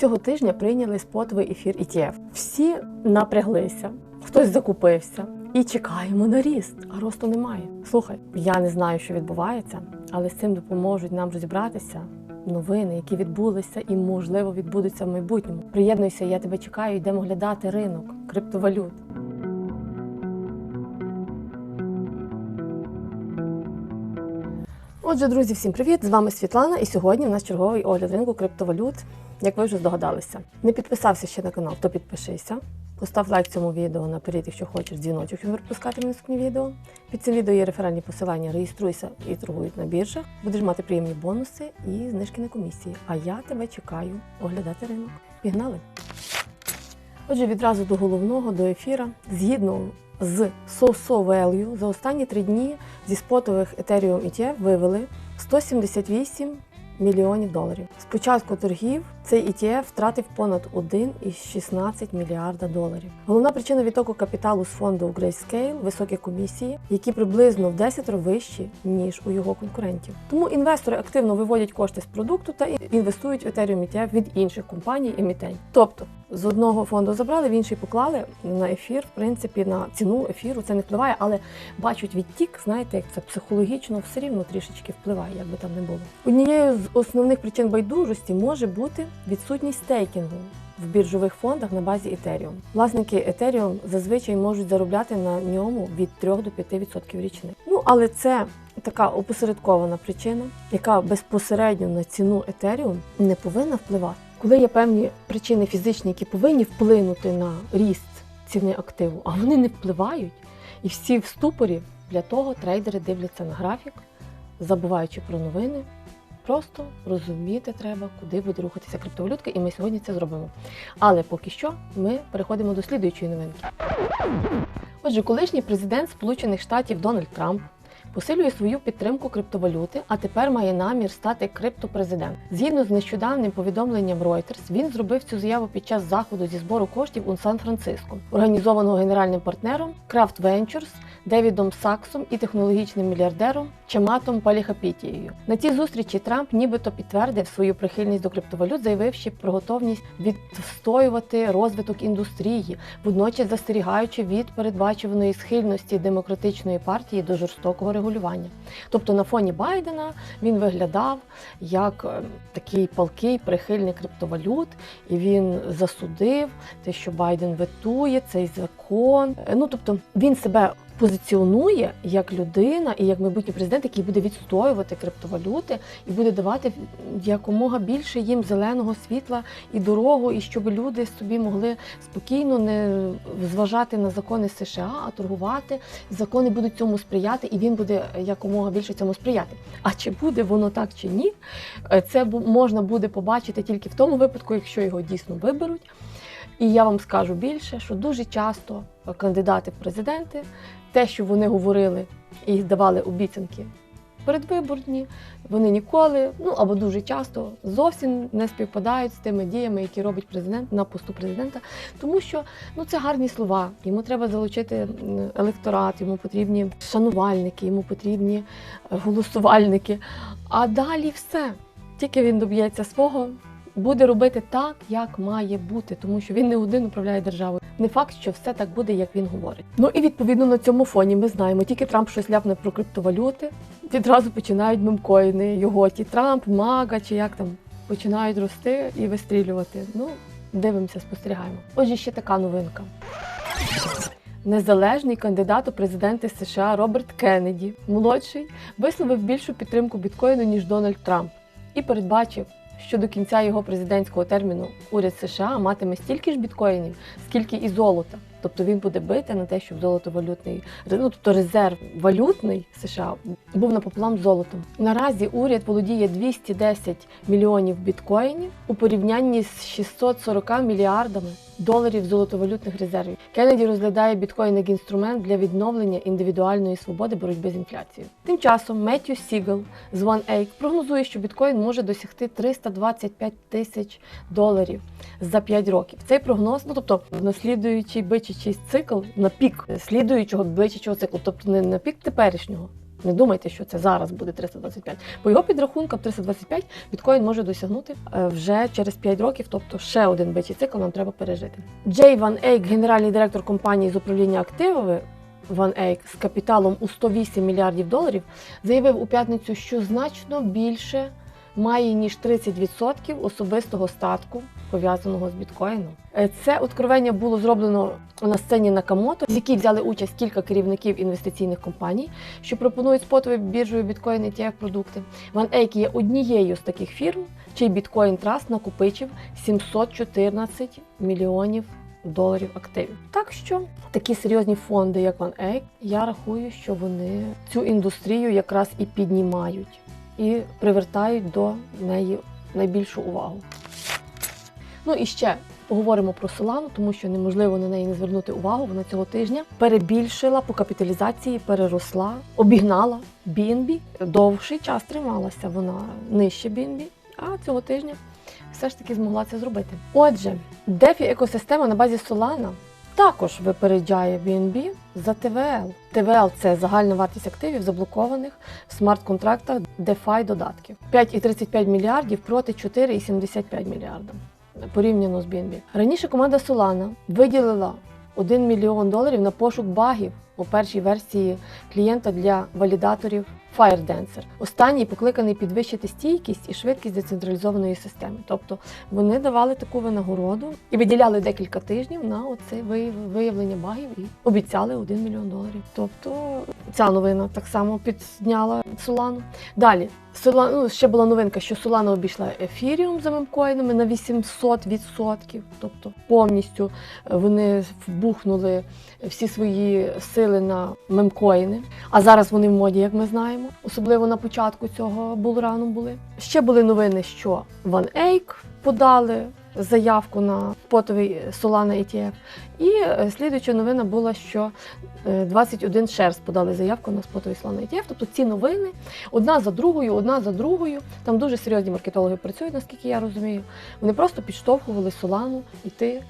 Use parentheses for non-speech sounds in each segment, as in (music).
Цього тижня прийняли спотовий ефір ETF. Всі напряглися, хтось закупився і чекаємо на ріст, а росту немає. Слухай, я не знаю, що відбувається, але з цим допоможуть нам розібратися. Новини, які відбулися і, можливо, відбудуться в майбутньому. Приєднуйся, я тебе чекаю, йдемо глядати ринок криптовалют. Отже, друзі, всім привіт! З вами Світлана, і сьогодні в нас черговий огляд ринку криптовалют. Як ви вже здогадалися, не підписався ще на канал, то підпишися. Постав лайк цьому відео наперед, якщо хочеш дзвіночок, щоб не пропускати наступні відео. Під цим відео є реферальні посилання, реєструйся і торгують на біржах. Будеш мати приємні бонуси і знижки на комісії. А я тебе чекаю оглядати ринок. Пігнали! Отже, відразу до головного, до ефіра. Згідно з SoSo Value, за останні три дні зі спотових Ethereum ETF вивели 178 мільйонів доларів. З початку торгів цей ETF втратив понад 1,16 мільярда доларів. Головна причина відтоку капіталу з фонду Grayscale – високі комісії, які приблизно в 10 вищі, ніж у його конкурентів. Тому інвестори активно виводять кошти з продукту та інвестують в Ethereum ETF від інших компаній емітень. Тобто з одного фонду забрали, в інший поклали на ефір. В принципі, на ціну ефіру це не впливає, але бачать відтік, знаєте, як це психологічно все рівно трішечки впливає, як би там не було. Однією з основних причин байдужості може бути відсутність стейкінгу в біржових фондах на базі Ethereum. Власники Ethereum зазвичай можуть заробляти на ньому від 3 до 5% річних. Ну але це така опосередкована причина, яка безпосередньо на ціну Ethereum не повинна впливати. Коли є певні причини фізичні, які повинні вплинути на ріст ціни активу, а вони не впливають, і всі в ступорі для того трейдери дивляться на графік, забуваючи про новини. Просто розуміти треба, куди буде рухатися криптовалютка, і ми сьогодні це зробимо. Але поки що ми переходимо до слідуючої новинки. Отже, колишній президент Сполучених Штатів Дональд Трамп посилює свою підтримку криптовалюти, а тепер має намір стати криптопрезидент. Згідно з нещодавнім повідомленням Reuters, він зробив цю заяву під час заходу зі збору коштів у Сан-Франциско, організованого генеральним партнером Craft Ventures Девідом Саксом і технологічним мільярдером Чаматом Паліхапітією. На цій зустрічі Трамп нібито підтвердив свою прихильність до криптовалют, заявивши про готовність відстоювати розвиток індустрії, водночас застерігаючи від передбачуваної схильності демократичної партії до жорстокого регулювання. Тобто на фоні Байдена він виглядав як е, такий палкий прихильник криптовалют, і він засудив те, що Байден ветує цей закон. Е, Ну тобто він себе позиціонує як людина і як майбутній президент, який буде відстоювати криптовалюти і буде давати якомога більше їм зеленого світла і дорогу, і щоб люди собі могли спокійно не зважати на закони США, а торгувати. Закони будуть цьому сприяти, і він буде якомога більше цьому сприяти. А чи буде воно так чи ні? е, Це можна буде побачити тільки в тому випадку, якщо його дійсно виберуть. І я вам скажу більше, що дуже часто кандидати в президенти, те, що вони говорили і давали обіцянки передвиборні, вони ніколи, ну або дуже часто зовсім не співпадають з тими діями, які робить президент на посту президента, тому що ну це гарні слова. Йому треба залучити електорат, йому потрібні шанувальники, йому потрібні е, голосувальники. А далі все. Тільки він доб'ється свого, буде робити так, як має бути, тому що він не один управляє державою. Не факт, що все так буде, як він говорить. Ну і відповідно на цьому фоні ми знаємо, тільки Трамп щось ляпне про криптовалюти, відразу починають мемкоїни, його ті Трамп, Мага чи як там починають рости і вистрілювати. Ну, дивимося, спостерігаємо. Отже, ще така новинка. Незалежний кандидат у президенти США Роберт Кеннеді, молодший, висловив більшу підтримку біткоїну, ніж Дональд Трамп, і передбачив, що до кінця його президентського терміну уряд США матиме стільки ж біткоїнів, скільки і золота. Тобто він буде бити на те, щоб золотовалютний ну, тобто резерв валютний США був напополам з золотом. Наразі уряд володіє 210 мільйонів біткоїнів у порівнянні з 640 мільярдами доларів золотовалютних резервів. Кеннеді розглядає біткоін як інструмент для відновлення індивідуальної свободи боротьби з інфляцією. Тим часом Меттью Сігел з OneAke прогнозує, що біткоін може досягти 325 тисяч доларів за 5 років. Цей прогноз, ну тобто наслідуючий бичачий цикл на пік слідуючого бичачого циклу, тобто не на пік теперішнього. Не думайте, що це зараз буде 325. По його підрахункам 325 біткоін може досягнути е, вже через 5 років, тобто ще один бичий цикл нам треба пережити. Джей Ван Ейк, генеральний директор компанії з управління активами. Ван Ейк з капіталом у 108 мільярдів доларів заявив у п'ятницю, що значно більше має ніж 30% особистого статку пов'язаного з біткоїном. Е, Це откровення було зроблено на сцені Накамото, з якій взяли участь кілька керівників інвестиційних компаній, що пропонують спотові біржою біткоін ETF продукти. Ван Ейк є однією з таких фірм, чий біткоін траст накопичив 714 мільйонів доларів активів. Так що такі серйозні фонди, як Ван Ейк, я рахую, що вони цю індустрію якраз і піднімають і привертають до неї найбільшу увагу. Ну і ще поговоримо про Solana, тому що неможливо на неї не звернути увагу. Вона цього тижня перебільшила по капіталізації, переросла, обігнала BNB. Довший час трималася вона нижче BNB, а цього тижня все ж таки змогла це зробити. Отже, DeFi екосистема на базі Solana також випереджає BNB за ТВЛ. ТВЛ – це загальна вартість активів, заблокованих в смарт-контрактах DeFi додатків. 5,35 мільярдів проти 4,75 мільярда порівняно з BNB. Раніше команда Solana виділила 1 мільйон доларів на пошук багів у першій версії клієнта для валідаторів FireDancer. Останній покликаний підвищити стійкість і швидкість децентралізованої системи. Тобто вони давали таку винагороду і виділяли декілька тижнів на оце виявлення багів і обіцяли 1 мільйон доларів. Тобто ця новина так само підняла Solana. Далі Solana, ну, ще була новинка, що Solana обійшла ефіріум за мемкоїнами на 800%. Тобто повністю е, вони вбухнули всі свої сили на мемкоїни. А зараз вони в моді, як ми знаємо, особливо на початку цього булрану були. Ще були новини, що Van Eyck подали заявку на спотовий Solana ETF. І е, слідуюча новина була, що е, 21 Shares подали заявку на спотовий Solana ETF. Тобто ці новини одна за другою, одна за другою. Там дуже серйозні маркетологи працюють, наскільки я розумію. Вони просто підштовхували Солану йти е,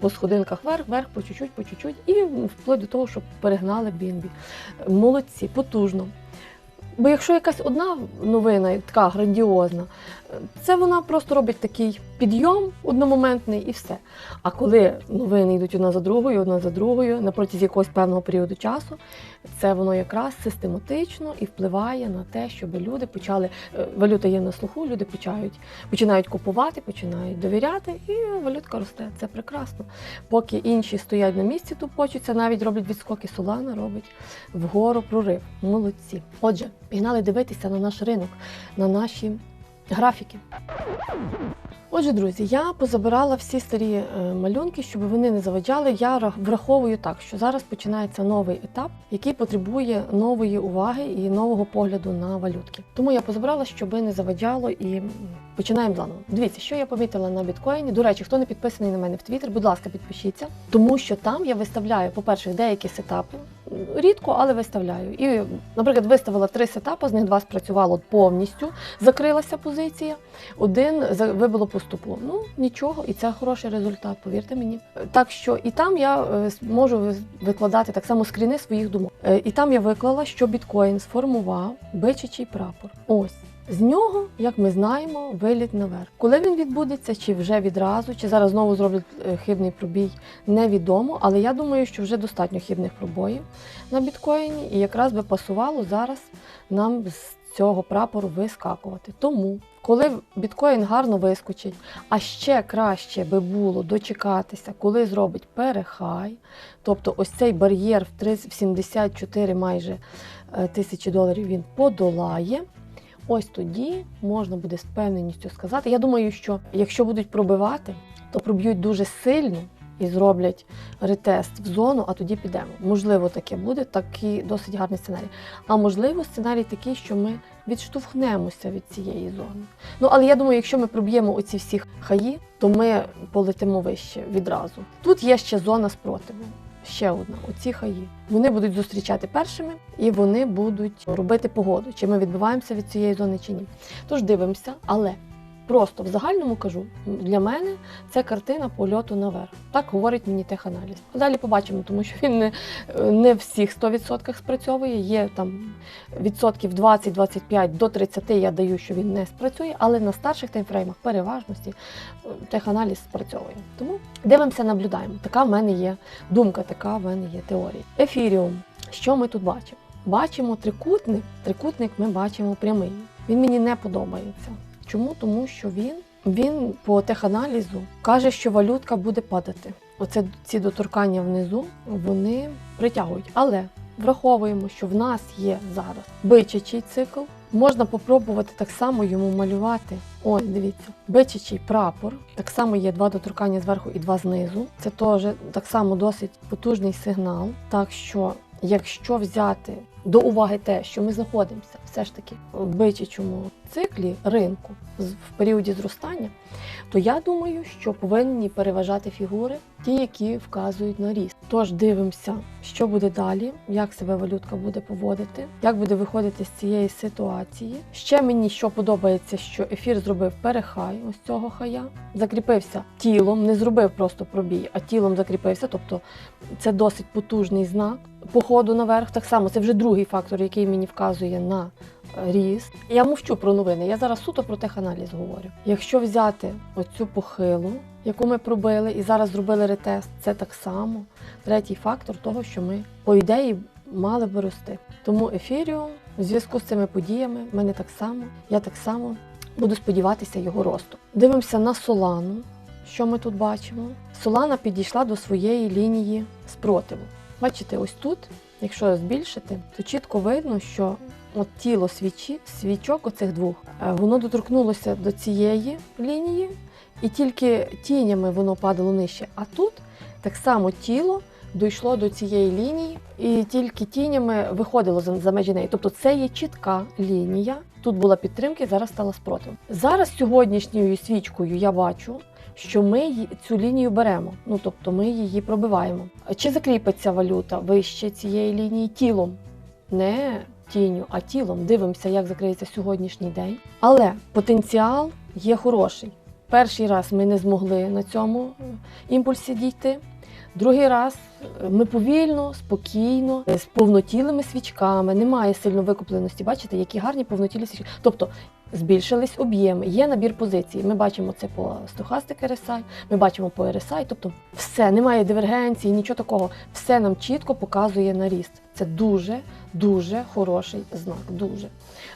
по сходинках вверх, вверх, по чуть-чуть, по чуть-чуть, і вплоть до того, щоб перегнали BNB. Молодці, потужно. Бо якщо якась одна новина така грандіозна, це вона просто робить такий підйом одномоментний і все. А коли новини йдуть одна за другою, одна за другою, на протязі якогось певного періоду часу, це воно якраз систематично і впливає на те, щоб люди почали е, валюта є на слуху, люди починають, починають купувати, починають довіряти, і валютка росте. Це прекрасно. Поки інші стоять на місці, тупочуться, навіть роблять відскоки, Солана робить вгору прорив. Молодці. Отже, пігнали дивитися на наш ринок, на наші графіки. Отже, друзі, я позабирала всі старі е, малюнки, щоб вони не заважали. Я враховую так, що зараз починається новий етап, який потребує нової уваги і нового погляду на валютки. Тому я позабирала, щоб не заважало і починаємо заново. Дивіться, що я помітила на біткоїні. До речі, хто не підписаний на мене в Твіттер, будь ласка, підпишіться, тому що там я виставляю, по-перше, деякі сетапи. Рідко, але виставляю. І, наприклад, виставила три сетапи, з них два спрацювало повністю, закрилася позиція, один вибило по. Ну нічого, і це хороший результат, повірте мені. Так що і там я е, можу викладати так само скріни своїх думок. Е, І там я виклала, що біткоін сформував бичачий прапор. Ось. З нього, як ми знаємо, виліт наверх. Коли він відбудеться, чи вже відразу, чи зараз знову зроблять е, хибний пробій, невідомо. Але я думаю, що вже достатньо хибних пробоїв на біткоїні, і якраз би пасувало зараз нам з цього прапору вискакувати. Тому, коли біткоін гарно вискочить, а ще краще би було дочекатися, коли зробить перехай, тобто ось цей бар'єр в 74 майже е, тисячі доларів він подолає. Ось тоді можна буде з впевненістю сказати. Я думаю, що якщо будуть пробивати, то проб'ють дуже сильно і зроблять ретест в зону, а тоді підемо. Можливо, таке буде, такий досить гарний сценарій. А можливо, сценарій такий, що ми відштовхнемося від цієї зони. Ну але я думаю, якщо ми проб'ємо оці всі хаї, то ми полетимо вище відразу. Тут є ще зона спротиву. Ще одна, оці хаї. Вони будуть зустрічати першими і вони будуть робити погоду, чи ми відбуваємося від цієї зони чи ні. Тож дивимося, але просто в загальному кажу, для мене це картина польоту наверх. Так говорить мені теханаліз. Далі побачимо, тому що він не, не всіх 100% спрацьовує. Є там відсотків 20-25 до 30 я даю, що він не спрацює, але на старших таймфреймах переважності е, теханаліз спрацьовує. Тому дивимося, наблюдаємо. Така в мене є думка, така в мене є теорія. Ефіріум. Що ми тут бачимо? Бачимо трикутник. Трикутник ми бачимо прямий. Він мені не подобається. Чому? Тому що він, він по теханалізу каже, що валютка буде падати. Оце ці доторкання внизу вони притягують. Але враховуємо, що в нас є зараз бичачий цикл. Можна попробувати так само йому малювати. Ось, дивіться, бичачий прапор. Так само є два доторкання зверху і два знизу. Це теж так само досить потужний сигнал. Так що, якщо взяти до уваги те, що ми знаходимося все ж таки в бичачому циклі ринку в періоді зростання, то я думаю, що повинні переважати фігури, ті, які вказують на ріст. Тож дивимося, що буде далі, як себе валютка буде поводити, як буде виходити з цієї ситуації. Ще мені що подобається, що ефір зробив перехай ось цього хая, закріпився тілом, не зробив просто пробій, а тілом закріпився. Тобто це досить потужний знак походу наверх. Так само це вже другий фактор, який мені вказує на ріст. Я мовчу про новини. Я зараз суто про теханаліз говорю. Якщо взяти оцю похилу, яку ми пробили, і зараз зробили ретест, це так само третій фактор того, що ми по ідеї мали би рости. Тому ефіріум в зв'язку з цими подіями в мене так само, я так само буду сподіватися його росту. Дивимося на солану. Що ми тут бачимо? Солана підійшла до своєї лінії спротиву. Бачите, ось тут, якщо збільшити, то чітко видно, що от тіло свічі, свічок оцих двох, е, воно доторкнулося до цієї лінії, і тільки тінями воно падало нижче. А тут так само тіло дійшло до цієї лінії, і тільки тінями виходило за, межі неї. Тобто це є чітка лінія. Тут була підтримка, зараз стала спротив. Зараз сьогоднішньою свічкою я бачу, що ми цю лінію беремо. Ну тобто ми її пробиваємо. Чи закріпиться валюта вище цієї лінії тілом? Не тінню, а тілом. Дивимося, як закриється сьогоднішній день. Але потенціал є хороший. Перший раз ми не змогли на цьому імпульсі дійти. Другий раз е, ми повільно, спокійно, е, з повнотілими свічками, немає сильно викупленості. Бачите, які гарні повнотілі свічки. Тобто збільшились об'єми, є набір позицій. Ми бачимо це по стохастик RSI, ми бачимо по RSI, тобто все, немає дивергенції, нічого такого. Все нам чітко показує на ріст. Це дуже, дуже хороший знак. Дуже.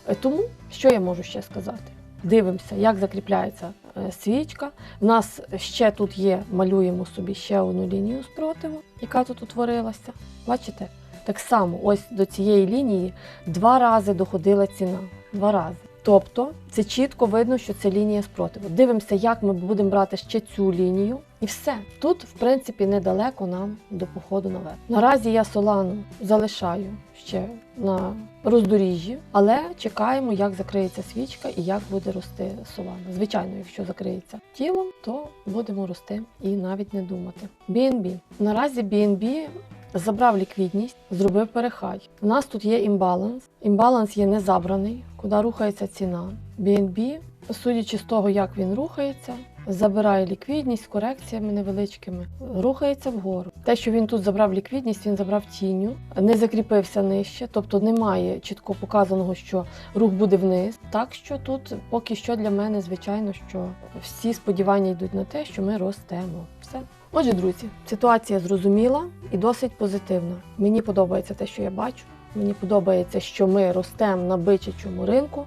Е, Тому що я можу ще сказати? Дивимося, як закріпляється свічка. В нас ще тут є, малюємо собі ще одну лінію спротиву, яка тут утворилася. Бачите? Так само, ось до цієї лінії два рази доходила ціна. Два рази. Тобто це чітко видно, що це лінія спротиву. Дивимося, як ми будемо брати ще цю лінію, і все. Тут, в принципі, недалеко нам до походу наверх. Наразі я солану залишаю ще на роздоріжжі, але чекаємо, як закриється свічка і як буде рости солана. Звичайно, якщо закриється тілом, то будемо рости і навіть не думати. BNB. Наразі BNB забрав ліквідність, зробив перехай. У нас тут є імбаланс. Імбаланс є не забраний, куди рухається ціна. BNB, судячи з того, як він рухається, забирає ліквідність з корекціями невеличкими, рухається вгору. Те, що він тут забрав ліквідність, він забрав тінню, не закріпився нижче, тобто немає чітко показаного, що рух буде вниз. Так що тут поки що для мене, звичайно, що всі сподівання йдуть на те, що ми ростемо. Все. Отже, друзі, ситуація зрозуміла і досить позитивна. Мені подобається те, що я бачу. Мені подобається, що ми ростемо на бичачому ринку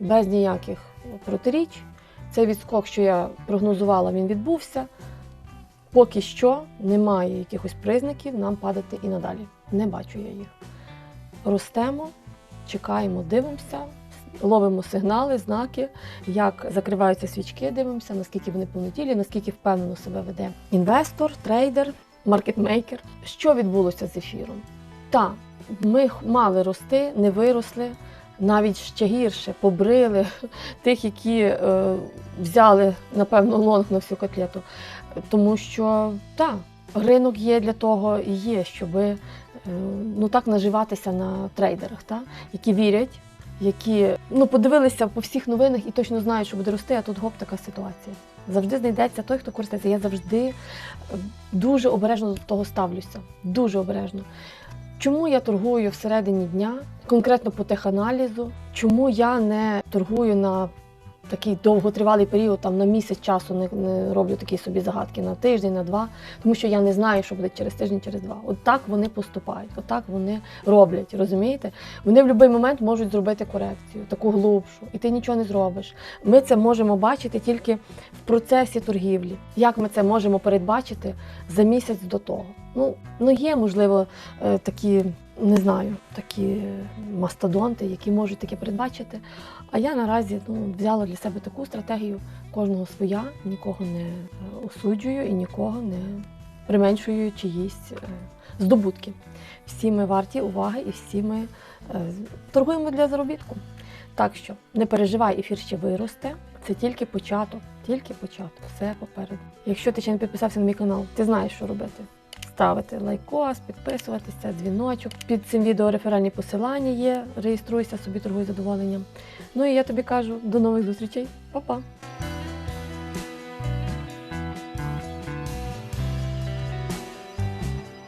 без ніяких протиріч. Цей відскок, що я прогнозувала, він відбувся. Поки що немає якихось признаків нам падати і надалі. Не бачу я їх. Ростемо, чекаємо, дивимося, ловимо сигнали, знаки, як закриваються свічки, дивимося, наскільки вони повнотілі, наскільки впевнено себе веде інвестор, трейдер, маркетмейкер. Що відбулося з ефіром? Так, ми мали рости, не виросли, навіть ще гірше побрили (laughs) тих, які е, взяли, напевно, лонг на всю котлету. Тому що так, ринок є для того і є, щоб ну, так наживатися на трейдерах, та, які вірять які ну подивилися по всіх новинах і точно знають, що буде рости, а тут гоп така ситуація. Завжди знайдеться той, хто користується. Я завжди е, дуже обережно до того ставлюся. Дуже обережно. Чому я торгую всередині дня, конкретно по теханалізу? Чому я не торгую на такий довготривалий період, там на місяць часу не, не роблю такі собі загадки на тиждень, на два, тому що я не знаю, що буде через тиждень, через два. От так вони поступають, от так вони роблять, розумієте? Вони в будь-який момент можуть зробити корекцію, таку глибшу, і ти нічого не зробиш. Ми це можемо бачити тільки в процесі торгівлі. Як ми це можемо передбачити за місяць до того? Ну, ну є, можливо, е, такі, не знаю, такі мастодонти, які можуть таке передбачити. А я наразі ну, взяла для себе таку стратегію, кожного своя, нікого не е, осуджую і нікого не применшую чиїсь е, здобутки. Всі ми варті уваги і всі ми торгуємо для заробітку. Так що не переживай, ефір ще виросте. Це тільки початок, тільки початок, все попереду. Якщо ти ще не підписався на мій канал, ти знаєш, що робити. Ставити лайкос, підписуватися, дзвіночок. Під цим відео реферальні посилання є. Реєструйся собі, торгуй задоволенням. Ну і я тобі кажу до нових зустрічей. Па-па!